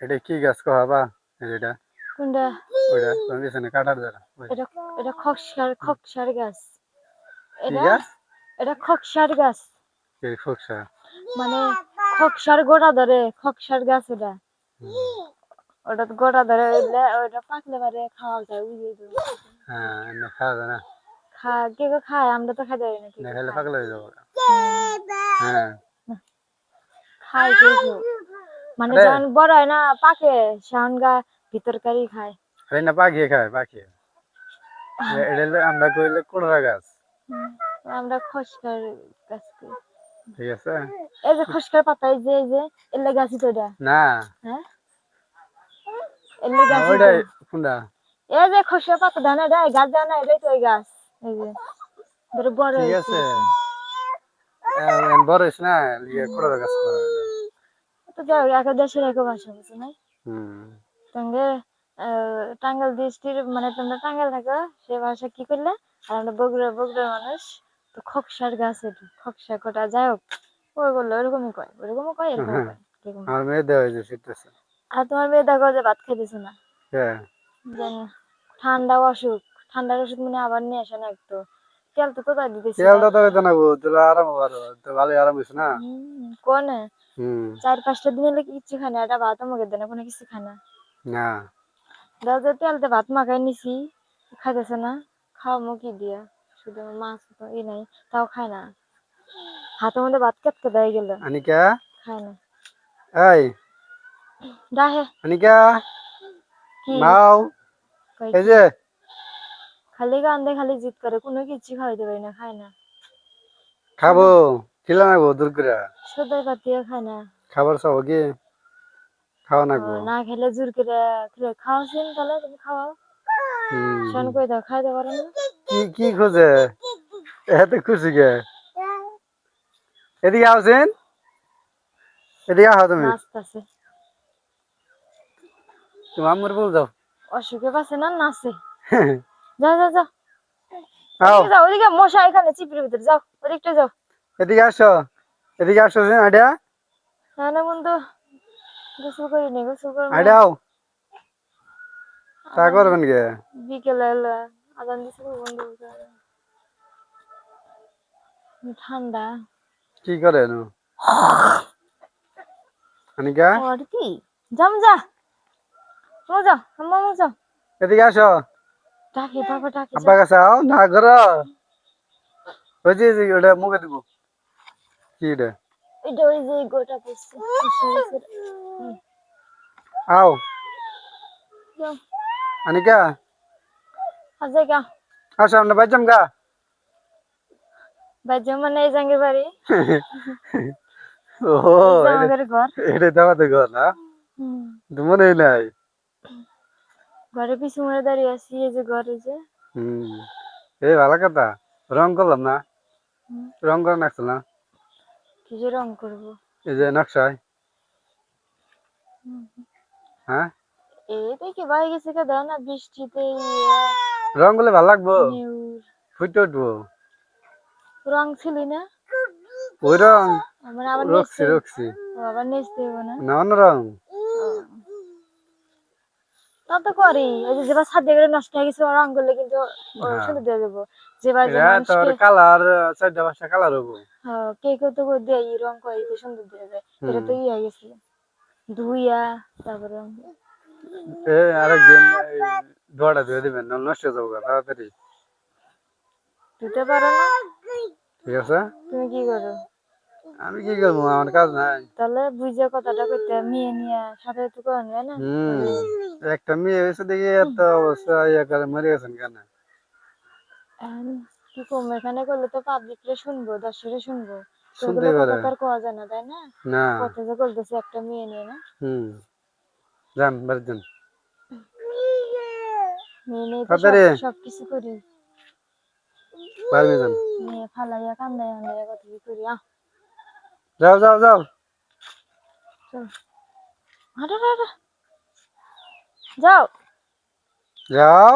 এটা কি গাছ কহাবা এটা। কোনটা? ওইটা তোমার পিছনে কাটার দ্বারা এটা এটা খকসার খকসার গাছ। এটা এটা খকসার গাছ। এই ফোকসা মানে খকসার গোড়া ধরে খকসার গাছ ওটা ওটা গোড়া ধরে ওইটা পাকলে পারে খাওয়া যায় বুঝিয়ে দেবো। হ্যাঁ এমনি খাওয়া যায় না। খা কে কে খায়? আমরা তো খাই যাই না না খেলে। পাগল হয়ে যাব। হ্যাঁ কে কে। মানে। যখন বড় হয় না পাকে সেখন গা ভিতরকারই খায়। আরে না পাখিয়ে খায় পাখি এটা আমরা কইলে কুড়া গাছ। আমরা খসকার গাছ করি। ঠিক আছে। এই যে খসকার পাতা এই যে এই যে এলে গাছই তো না। হ্যাঁ? এলে গাছই তো। ওইটাই কোনটা এই যে খসকার পাতা দানা এই গাছ দানা এটাই তো ওই গাছ। এই যে ধরো বড় ঠিক আছে। বড় হয়েছে না লিয়ে কুড়া গাছ। তো যাই হোক, এক দেশের এক ভাষা বুঝছ না? হুম। টাঙ্গাল ডিস্ট্রিক্ট মানে তোমরা টাঙ্গাল থাকো সে ভাষা কি করলে? আর আমরা বগুড়া বগুড়ার মানুষ তো খকসার গাছ এটা খকসা কটা যাই হোক ওই বলল ওরকমই কয় ওরকমই কয় এরকম হ্যাঁ। কয় আমার মেয়ে দেওয়া হয়েছে শীতেছে আর তোমার মেয়ে দেখো যে ভাত খাইতেছে না। হ্যাঁ। ঠান্ডা অসুখ ঠান্ডার ওষুধ মানে আবার নিয়ে আসে না একটু তেল তো কোথায় দিতেছি? তেলটা তো আরাম হবার আরাম হয়েছে না। কোনে? চার পাঁচটা দিন হলে কিচ্ছু খায় না এটা ভাত আমাকে দেয় না কোনো কিছু খায় না। না। দাদা তেলতে ভাত মাখাই নিছি খাইতেছে না খাওয়া মুখি দিয়া? শুধু মাছ তো ই নাই তাও খায় না। হাতের মধ্যে ভাত কেটকে দেয় গেল। আনিকা? খায় না। এই। ডাহে আনিকা? মাও? এই যে। খালি কান্দে খালি জিদ করে কোনো কিছু খাওয়াইতে পারি না খায় না। খাব। খিলা না গো দূর করে। সদাই পাতিও খায় না। খাবার সব কি? খাওয়া না গো ও, না খেলে জোর করে খেলে। খাওয়াছেন তাহলে তুমি হুম। শোন কই দাও খাইতে পারো না কি কি খোঁজে? এত খুশি গে। এদিকে আসেন এদিকে আহ তুমি। নাচতেছে তুমি আমার বল যাও অসুখে পাচ্ছে না নাচে। যাও যাও যাও। আও ওদিকে যাও ওদিকে মশা এখানে চিপির ভিতরে যাও। ওদিকটা যাও। এদিকে আসো এদিকে আসো আইডিয়া না না বন্ধু গোসল করি নি গোসল করব। আইডিয়া আও তা করবেন গে বিকেলে আদান দিছিল বন্ধু ঠান্ডা। কি করে নু আনিকা? আর কি? যাম যা। মজা আম্মা মজা। এদিকে আসো। ডাকি বাবা ডাকি আব্বা কাছে আও না করো ওই যে ওটা মুখে দিব। কি এটা এটা ওই যে গোটা পড়ছে আও। আনিকা? আজকে গা। আসো আমরা বাইজাম গা। বাজে মানে এই জাঙ্গের বাড়ি। ও এটা দেওয়া তো ঘর না? মনে নাই? ঘরে পিছু মরে দাঁড়িয়ে আছি এই যে ঘরে যে। হম। এই ভালো কথা। রং করলাম না। রং করে নাকছিল না? কি যে রং করব। এই যে নকশায়? হ্যাঁ? এই দেখি ভাই গেছে কে দাও না বৃষ্টিতে রংগুলো ভালো লাগবো? ফুটে উঠবো। রং ছিলি না? ওই রং? আমার আবার রক্সি রক্সি। আবার নেচতে হবে না? না অন্য রং। তা তো করি। এই যে যেবার ছাদ দিয়ে নষ্ট হয়ে গেছে রং করলে কিন্তু ও হ্যাঁ। সুন্দর দিয়ে দেবো। যেবার তোর কালার চারটা পাঁচটা কালার হব। হ্যাঁ, কে কেউ তো করে দেয় রং করে সুন্দর দিয়ে এটা তো ইয়ে গেছে। ধুইয়া তারপরে এ আরেকদিন ধোয়াটা ধুয়ে দিবেন নষ্ট হয়ে যাব তাড়াতাড়ি। ধুতে পারো না। ঠিক আছে? তুমি কি করো? আমি কি করব? আমার কাজ নাই। তাহলে বুঝে কথাটা করতে মেয়ে নিয়ে সাথে তো যায় না? একটা মেয়ে হয়েছে দেখি এত অবস্থা ইয়ে করে মরে গেছেন কেন? কি করব? এখানে করলে তো পাবলিকরে শুনব দর্শকরে শুনব। শুনতে পারে। কথা কোয়া যায় না তাই না? না। কথা যে করতেছে একটা মেয়ে নিয়ে না? হুম। যান বাড়ি যান। মেয়ে নিয়ে সবকিছু করি। বাড়ি যান। মেয়ে ফালাইয়া কান্দাইয়া কান্দাইয়া কত কি করি আহ। যাও যাও যাও। যাও। যাও।